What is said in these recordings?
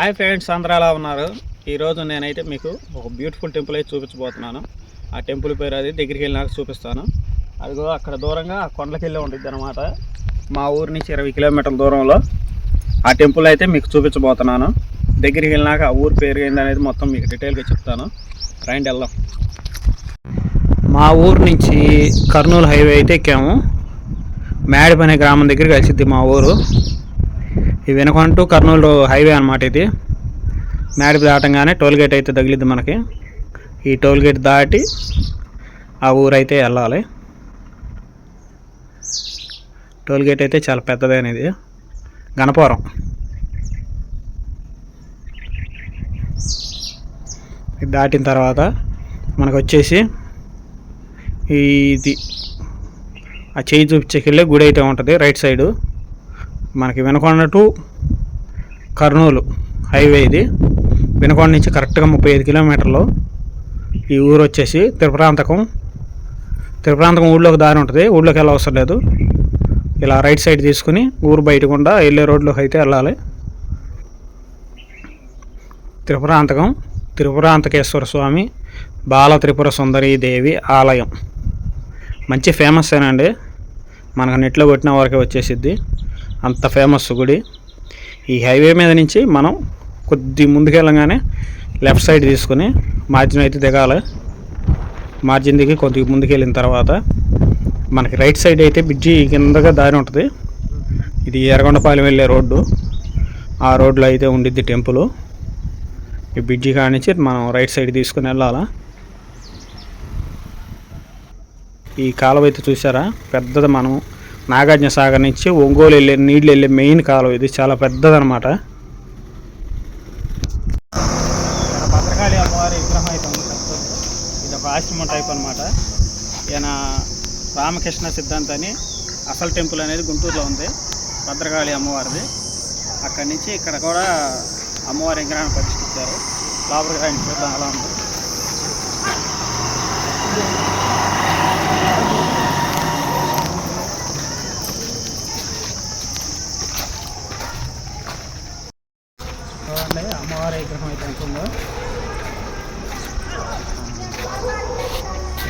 Hi friends అందరూ ఎలా ఉన్నారు? ఈరోజు నేనైతే మీకు ఒక బ్యూటిఫుల్ టెంపుల్ అయితే చూపించబోతున్నాను. ఆ టెంపుల్ పేరు అది దగ్గరికి వెళ్ళినాక చూపిస్తాను. అదిగో అక్కడ దూరంగా ఆ కొండలకి వెళ్ళి ఉంటుంది అనమాట మా ఊరి నుంచి ఇరవై కిలోమీటర్ల దూరంలో ఆ టెంపుల్ అయితే మీకు చూపించబోతున్నాను. దగ్గరికి వెళ్ళినాక ఆ ఊరు పేరు ఏంది అనేది మొత్తం మీకు డీటెయిల్గా చెప్తాను. రైండ్ వెళ్దాం. మా ఊరు నుంచి కర్నూలు హైవే అయితే ఎక్కాము. మేడపనే గ్రామం దగ్గర కలిసిద్ది మా ఊరు. ఈ వెనుకంటూ కర్నూలు హైవే అనమాట ఇది. మేడిపి దాటంగానే టోల్ గేట్ అయితే తగిలిద్ది మనకి. ఈ టోల్ గేట్ దాటి ఆ ఊరైతే వెళ్ళాలి. టోల్ గేట్ అయితే చాలా పెద్దదైనది గణపురం ఇది దాటిన తర్వాత మనకు వచ్చేసి ఇది ఆ చేయి చూపించేకెళ్ళే గుడి అయితే ఉంటుంది రైట్ సైడు. మనకి వినకొండ టు కర్నూలు హైవే ఇది. వినకొండ నుంచి కరెక్ట్గా ముప్పై ఐదు కిలోమీటర్లు ఈ ఊరు వచ్చేసి త్రిప్రాంతకం. త్రిప్రాంతకం ఊళ్ళోకి దారి ఉంటుంది. ఊళ్ళోకి వెళ్ళ అవసరం లేదు. ఇలా రైట్ సైడ్ తీసుకుని ఊరు బయట వెళ్ళే రోడ్లోకి అయితే వెళ్ళాలి. త్రిపురాంతకం త్రిపురాంతకేశ్వర స్వామి బాల త్రిపుర సుందరీ దేవి ఆలయం. మంచి ఫేమస్ అండి మనకు నెట్లో కొట్టిన వరకే వచ్చేసిద్ది. అంత ఫేమస్ గుడి. ఈ హైవే మీద నుంచి మనం కొద్ది ముందుకెళ్ళగానే లెఫ్ట్ సైడ్ తీసుకుని మార్జిన్ అయితే దిగాలి. మార్జిన్ దిగి కొద్దిగా ముందుకెళ్ళిన తర్వాత మనకి రైట్ సైడ్ అయితే బ్రిడ్జి కిందగా దారి ఉంటుంది. ఇది ఎర్రగొండపాలెం వెళ్ళే రోడ్డు. ఆ రోడ్లో అయితే ఉండిద్ది టెంపుల్. ఈ బ్రిడ్జి కానించి మనం రైట్ సైడ్ తీసుకుని వెళ్ళాలా. ఈ కాలువ అయితే చూసారా పెద్దది మనం నాగార్జున సాగర్ నుంచి ఒంగోలు వెళ్ళే నీళ్ళు వెళ్ళే మెయిన్ కాలువ ఇది. చాలా పెద్దదనమాట భద్రకాళి అమ్మవారి విగ్రహం అయితే ఉంది. ఇది ఒక ఆశ్రమం టైప్ అనమాట ఈయన రామకృష్ణ సిద్ధాంత్ అని అసలు టెంపుల్ అనేది గుంటూరులో ఉంది. భద్రకాళి అమ్మవారిది. అక్కడి నుంచి ఇక్కడ కూడా అమ్మవారి విగ్రహాన్ని ప్రతిష్ఠించారు. లోపలికి రాయండి చూద్దాం అలా ఉంది చూడండి అమ్మవారి విగ్రహం అయితే ఎంత ఉందో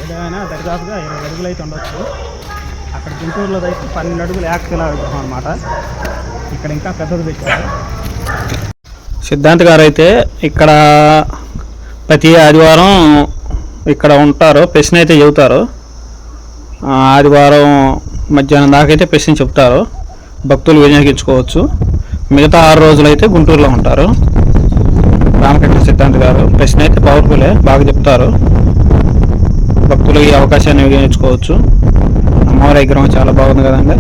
ఏదైనా దరిదాపుగా ఇరవై అడుగులు అయితే ఉండొచ్చు. అక్కడ గుంటూరులో అయితే పన్నెండు అడుగులు యాక్సిల విగ్రహం అనమాట ఇక్కడ ఇంకా పెద్దది పెట్టారు. సిద్ధాంత్ గారు అయితే ఇక్కడ ప్రతి ఆదివారం ఇక్కడ ఉంటారు ప్రశ్న అయితే చెబుతారు. ఆదివారం మధ్యాహ్నం దాకా అయితే ప్రశ్న చెప్తారు భక్తులు వినియోగించుకోవచ్చు. మిగతా ఆరు రోజులు అయితే గుంటూరులో ఉంటారు. రామకృష్ణ సిద్ధాంత్ గారు ప్రశ్న అయితే పవర్ఫులే బాగా చెప్తారు. భక్తులు ఈ అవకాశాన్ని వినియోగించుకోవచ్చు. అమ్మవారి విగ్రహం చాలా బాగుంది కదండి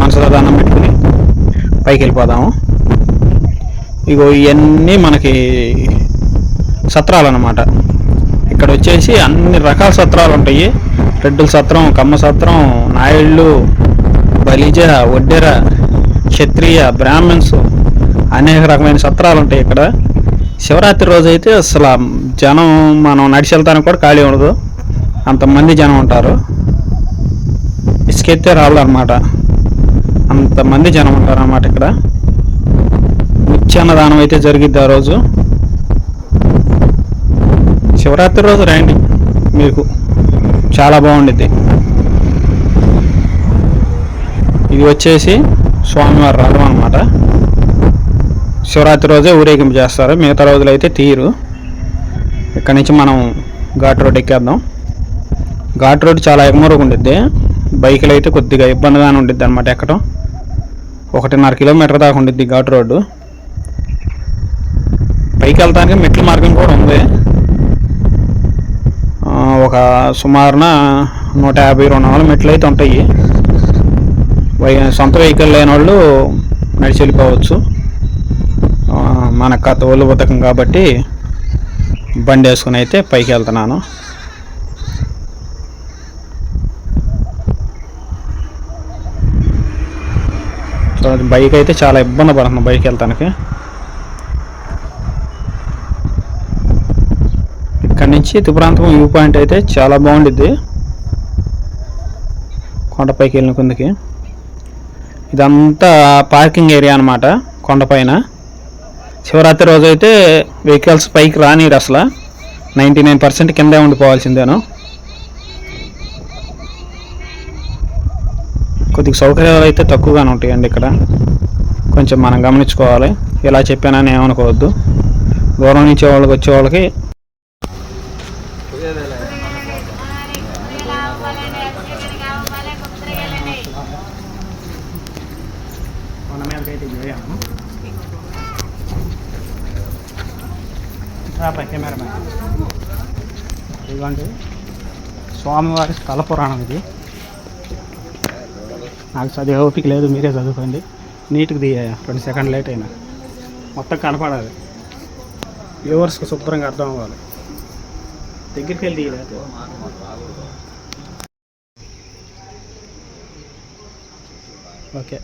మనసులో దానం పెట్టుకుని పైకి వెళ్ళిపోదాము. ఇగో ఇవన్నీ మనకి సత్రాలు అన్నమాట ఇక్కడ వచ్చేసి అన్ని రకాల సత్రాలు ఉంటాయి. రెడ్డుల సత్రం కమ్మ సత్రం నాయుళ్ళు బలిజ ఒడ్డెర క్షత్రియ బ్రాహ్మణ్స్ అనేక రకమైన సత్రాలు ఉంటాయి ఇక్కడ. శివరాత్రి రోజు అయితే అసలు జనం మనం నడిచి వెళ్తానికి కూడా ఖాళీ ఉండదు. అంతమంది జనం ఉంటారు. ఇసుకెత్తే రాళ్ళు అనమాట అంతమంది జనం ఉంటారు అన్నమాట ఇక్కడ. నిత్యాన్నదానం అయితే జరిగిద్ది ఆ రోజు. శివరాత్రి రోజు రండి మీకు. చాలా బాగుండిద్ది. ఇది వచ్చేసి స్వామివారి రథం అనమాట శివరాత్రి రోజే ఊరేగింపు చేస్తారు. మిగతా రోజులు అయితే తీరు. ఇక్కడ నుంచి మనం ఘాట్ రోడ్ ఎక్కేద్దాం. ఘాట్ రోడ్ చాలా ఎగమరుగు ఉండిద్ది. బైకులు అయితే కొద్దిగా ఇబ్బందిగానే ఉండిద్ది అనమాట ఎక్కడం. ఒకటిన్నర కిలోమీటర్ దాకా ఉండిద్ది ఘాట్ రోడ్డు. పైకి వెళ్తానికి మెట్ల మార్గం కూడా ఉంది. ఒక సుమారున నూట యాభై రెండు వందల మెట్లు అయితే ఉంటాయి. సొంత వెహికల్ లేని వాళ్ళు నడిచి వెళ్ళిపోవచ్చు. మన కథ ఒళ్ళు బతకం కాబట్టి బండి వేసుకుని అయితే పైకి వెళ్తున్నాను. బైక్ అయితే చాలా ఇబ్బంది పడుతుంది బైక్ వెళ్తానికి. ఇక్కడ నుంచి త్రిపురాంతకం వ్యూ పాయింట్ అయితే చాలా బాగుండిద్ది. కొండపైకి వెళ్ళిన కిందకి. ఇదంతా పార్కింగ్ ఏరియా అనమాట కొండపైన శివరాత్రి రోజు అయితే వెహికల్స్ పైకి రానిరు అసలు. నైంటీ నైన్ పర్సెంట్ కిందే ఉండిపోవాల్సిందేను. కొద్దిగా సౌకర్యాలు అయితే తక్కువగానే ఉంటాయండి ఇక్కడ. కొంచెం మనం గమనించుకోవాలి. ఇలా చెప్పానని ఏమనుకోవద్దు. దూరం నుంచి వాళ్ళకి వచ్చే వాళ్ళకి ఇదిగోండి. స్వామివారి స్థల పురాణం ఇది. నాకు చదివే ఓపిక లేదు మీరే చదువుకోండి. నీట్గా తీయ రెండు సెకండ్ లేట్ అయినా. మొత్తం కనపడాలి. వ్యూవర్స్కి శుభ్రంగా అర్థం అవ్వాలి. దగ్గరికి వెళ్ళి తీయలేదు ఓకే.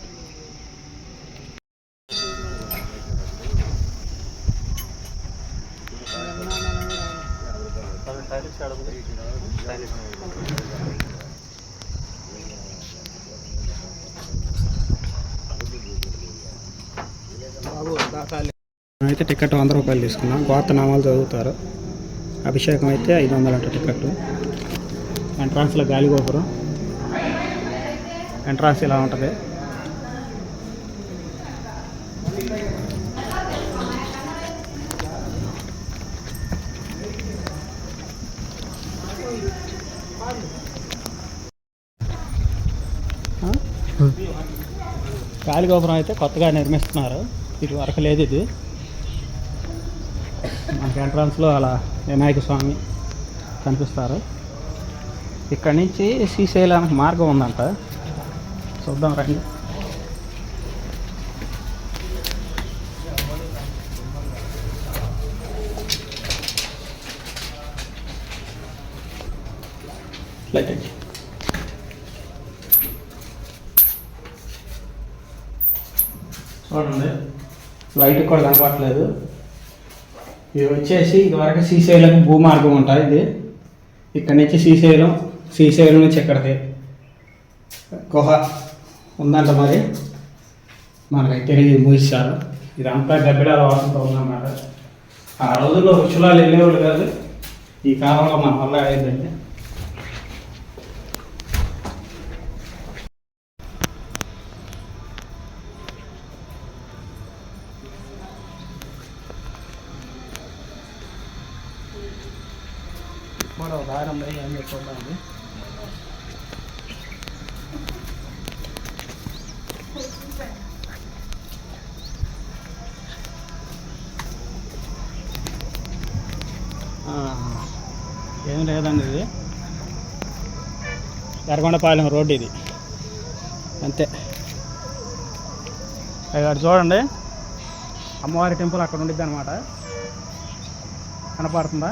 అయితే టికెట్ వంద రూపాయలు తీసుకున్నాం. గోత నామాలు చదువుతారు. అభిషేకం అయితే ఐదు వందలు అంట టికెట్ ఎంట్రాన్స్లో గాలి గోపురం. ఎంట్రాన్స్ ఇలా ఉంటుంది. గాలి గోపురం అయితే కొత్తగా నిర్మిస్తున్నారు. ఇది వరకు లేదు ఇది. ఎంట్రన్స్లో అలా వినాయక స్వామి కనిపిస్తారు. ఇక్కడ నుంచి శ్రీశైలానికి మార్గం ఉందంట. చూద్దాం రండి. లైట్ అండి చూడండి. లైట్ కూడా కనపడట్లేదు. ఇది వచ్చేసి ఇదివరకు శ్రీశైలం భూమార్గం ఉంటుంది ఇది. ఇక్కడ నుంచి శ్రీశైలం శ్రీశైలం నుంచి ఇక్కడిది గుహ ఉందంట మరి. మనకైతే తెలియదు మూసారు ఇదంతా గబ్బిడాల వాసనతో ఉందన్నమాట. ఆ రోజుల్లో వృక్షులాలు వెళ్ళేవాళ్ళు కాదు. ఈ కాలంలో మన వల్ల ఏంటంటే వారం ఏం ఏం లేదండి ఇది. ఎర్రగొండపాలెం రోడ్డు ఇది. అంతే. అక్కడ చూడండి. అమ్మవారి టెంపుల్ అక్కడ ఉండిద్ది అనమాట కనపడుతుందా?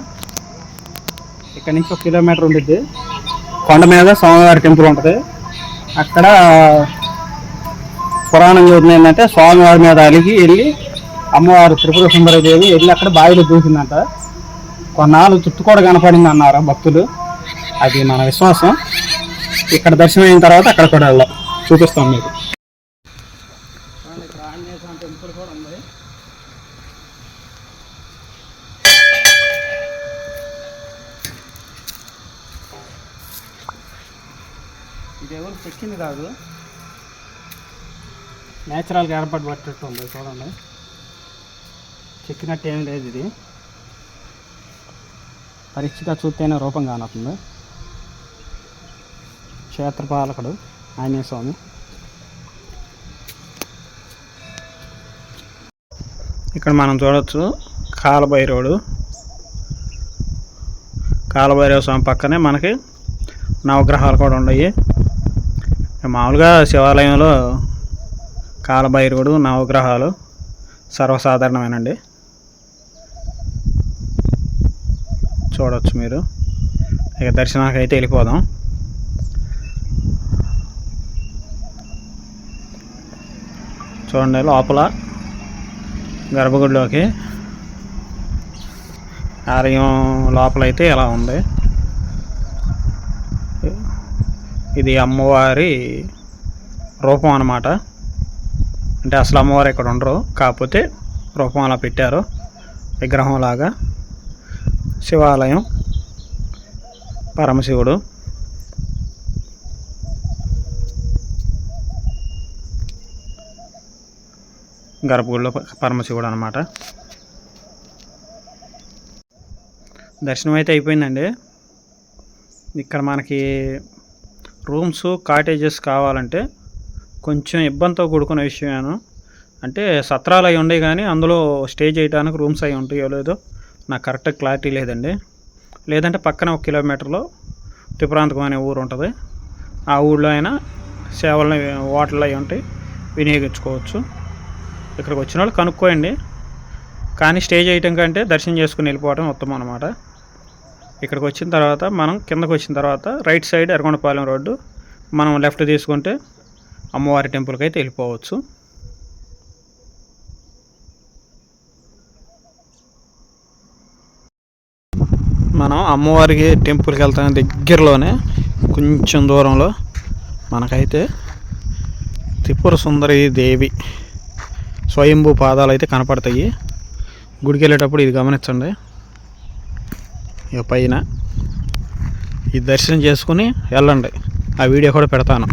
ఇక్కడ నుంచి ఒక కిలోమీటర్ ఉండిద్ది. కొండ మీద స్వామివారి టెంపుల్ ఉంటుంది. అక్కడ పురాణం చదివిన ఏంటంటే స్వామివారి మీద అలిగి వెళ్ళి అమ్మవారు త్రిపుర సుందరదేవి వెళ్ళి అక్కడ బావిలో దూసిందంట. కొన్నాళ్ళు చుట్టూ కూడా కనపడింది అన్నారు భక్తులు. అది మన విశ్వాసం. ఇక్కడ దర్శనం అయిన తర్వాత అక్కడ కూడా వెళ్ళాం. చూపిస్తాం మీకు. చెక్కింది కాదు. నేచురల్గా ఏర్పాటు పట్టేట్టు ఉంది చూడండి. చెక్కినట్టు ఏం లేదు ఇది. పరీక్షగా చూస్తేనే రూపం కానవుతుంది క్షేత్రపాలకుడు ఆంజనేయ స్వామి. ఇక్కడ మనం చూడొచ్చు కాలభైరవుడు. కాలభైరవ స్వామి పక్కనే మనకి నవగ్రహాలు కూడా ఉన్నాయి. మామూలుగా శివాలయంలో కాలభైరవుడు నవగ్రహాలు సర్వసాధారణమేనండి. చూడవచ్చు మీరు. ఇక దర్శనానికి అయితే వెళ్ళిపోదాం. చూడండి లోపల గర్భగుడిలోకి ఆలయం లోపలైతే ఎలా ఉంది. ఇది అమ్మవారి రూపం అన్నమాట. అంటే అసలు అమ్మవారు ఇక్కడ ఉండరు. కాకపోతే రూపం అలా పెట్టారు. విగ్రహంలాగా శివాలయం. పరమశివుడు. గర్భగుడిలో పరమశివుడు అనమాట దర్శనం అయితే అయిపోయిందండి. ఇక్కడ మనకి రూమ్స్ కాటేజెస్ కావాలంటే కొంచెం ఇబ్బందితో కూడుకున్న విషయమేను అంటే సత్రాలు అవి ఉండే కానీ అందులో స్టే చేయడానికి రూమ్స్ అవి ఉంటాయో లేదో నాకు కరెక్ట్ క్లారిటీ లేదండి. లేదంటే పక్కన ఒక కిలోమీటర్లో త్రిపురాంతకం అనే ఊరు ఉంటుంది. ఆ ఊళ్ళో అయినా సేవలని హోటళ్ళు అవి ఉంటాయి. వినియోగించుకోవచ్చు. ఇక్కడికి వచ్చిన వాళ్ళు కనుక్కోండి. కానీ స్టే చేయటం కంటే దర్శనం చేసుకుని వెళ్ళిపోవడం ఉత్తమం అనమాట ఇక్కడికి వచ్చిన తర్వాత మనం కిందకు వచ్చిన తర్వాత రైట్ సైడ్ ఎర్రగొండపాలెం రోడ్డు మనం లెఫ్ట్ తీసుకుంటే అమ్మవారి టెంపుల్కి అయితే వెళ్ళిపోవచ్చు. మనం అమ్మవారికి టెంపుల్కి వెళ్తాం దగ్గరలోనే కొంచెం దూరంలో మనకైతే త్రిపుర సుందరి దేవి స్వయంభూ పాదాలు అయితే కనపడతాయి. గుడికి వెళ్ళేటప్పుడు ఇది గమనించండి. ఇక పైన ఈ దర్శనం చేసుకుని వెళ్ళండి. ఆ వీడియో కూడా పెడతాను.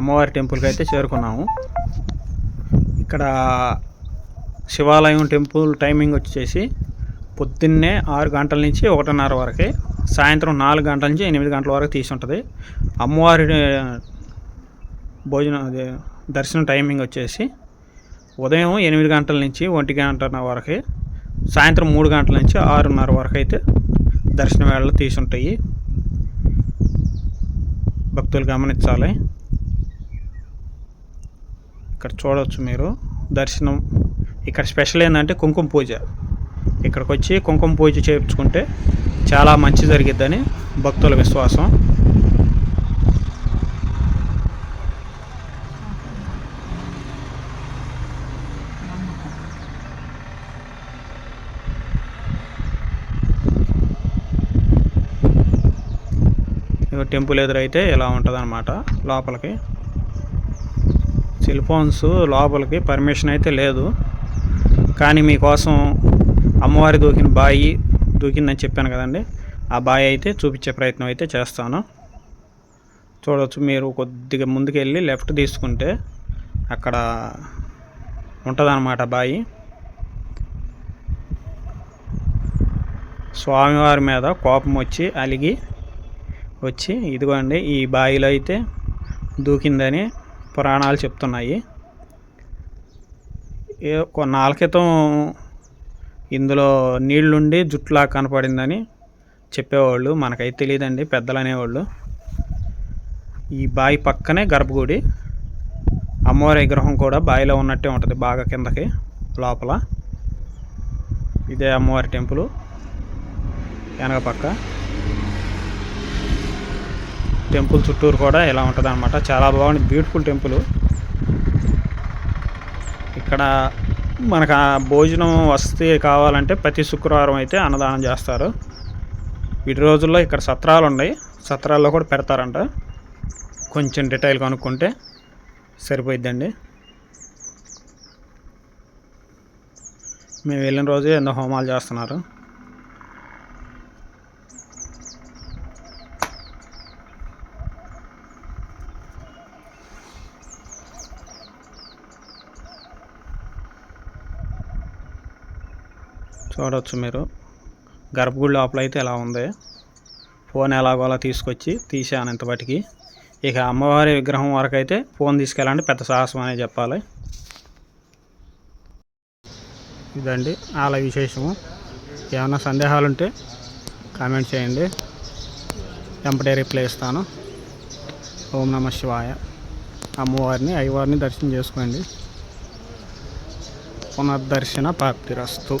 అమ్మవారి టెంపుల్కి అయితే చేరుకున్నాము. ఇక్కడ శివాలయం టెంపుల్ టైమింగ్ వచ్చేసి పొద్దున్నే ఆరు గంటల నుంచి ఒకటిన్నర వరకే సాయంత్రం నాలుగు గంటల నుంచి ఎనిమిది గంటల వరకు తీసి ఉంటుంది. అమ్మవారి భోజనం దర్శనం టైమింగ్ వచ్చేసి ఉదయం ఎనిమిది గంటల నుంచి ఒంటి గంటన్నర వరకే సాయంత్రం మూడు గంటల నుంచి ఆరున్నర వరకు అయితే దర్శన వేళలు తీసి ఉంటాయి. భక్తులు గమనించాలి. ఇక్కడ చూడవచ్చు మీరు. దర్శనం. ఇక్కడ స్పెషల్ ఏంటంటే కుంకుమ పూజ. ఇక్కడికి వచ్చి కుంకుమ పూజ చేయించుకుంటే చాలా మంచి జరిగిద్దని భక్తుల విశ్వాసం. టెంపుల్ ఎదురైతే ఇలా ఉంటుంది అనమాట లోపలికి. సెల్ ఫోన్స్ లోపలికి పర్మిషన్ అయితే లేదు. కానీ మీకోసం అమ్మవారి దూకిన బాయి దూకిందని చెప్పాను కదండి. ఆ బాయి అయితే చూపించే ప్రయత్నం అయితే చేస్తాను. చూడవచ్చు మీరు కొద్దిగా ముందుకెళ్ళి లెఫ్ట్ తీసుకుంటే అక్కడ ఉంటుందన్నమాట బాయి. స్వామివారి మీద కోపం వచ్చి అలిగి వచ్చి ఇదిగోండి ఈ బావిలో అయితే దూకిందని పురాణాలు చెప్తున్నాయి. ఏ కొన్నాళ్ళ క్రితం ఇందులో నీళ్ళుండి జుట్టులా కనపడిందని చెప్పేవాళ్ళు. మనకైతే తెలియదండి పెద్దలు అనేవాళ్ళు ఈ బావి పక్కనే గర్భగుడి అమ్మవారి విగ్రహం కూడా బావిలో ఉన్నట్టే ఉంటుంది బాగా కిందకి లోపల. ఇదే అమ్మవారి టెంపుల్ వెనక పక్క. టెంపుల్ చుట్టూరు కూడా ఇలా ఉంటుంది అనమాట చాలా బాగుంది. Beautiful temple. ఇక్కడ మనకు ఆ భోజనం వసతి కావాలంటే ప్రతి శుక్రవారం అయితే అన్నదానం చేస్తారు. వీటి రోజుల్లో ఇక్కడ సత్రాలు ఉన్నాయి. సత్రాల్లో కూడా పెడతారంట. కొంచెం డీటెయిల్ కనుక్కుంటే సరిపోయిద్దండి. మేము వెళ్ళిన రోజే ఎన్నో హోమాలు చేస్తున్నారు. చూడవచ్చు మీరు. గర్భగుడి లోపల అయితే ఎలా ఉంది. ఫోన్ ఎలాగోలా తీసుకొచ్చి తీసాను ఇంతవరకు ఇక అమ్మవారి విగ్రహం వరకు అయితే ఫోన్ తీసుకెళ్ళాలంటే పెద్ద సాహసం అనే చెప్పాలి. ఇదండి అలా విశేషము. ఏమైనా సందేహాలు ఉంటే కామెంట్ చేయండి. వెంపటే రిప్లై ఇస్తాను. ఓం నమ శివాయ. అమ్మవారిని అయ్యవారిని దర్శనం చేసుకోండి. పునర్దర్శన ప్రాప్తిరస్తు.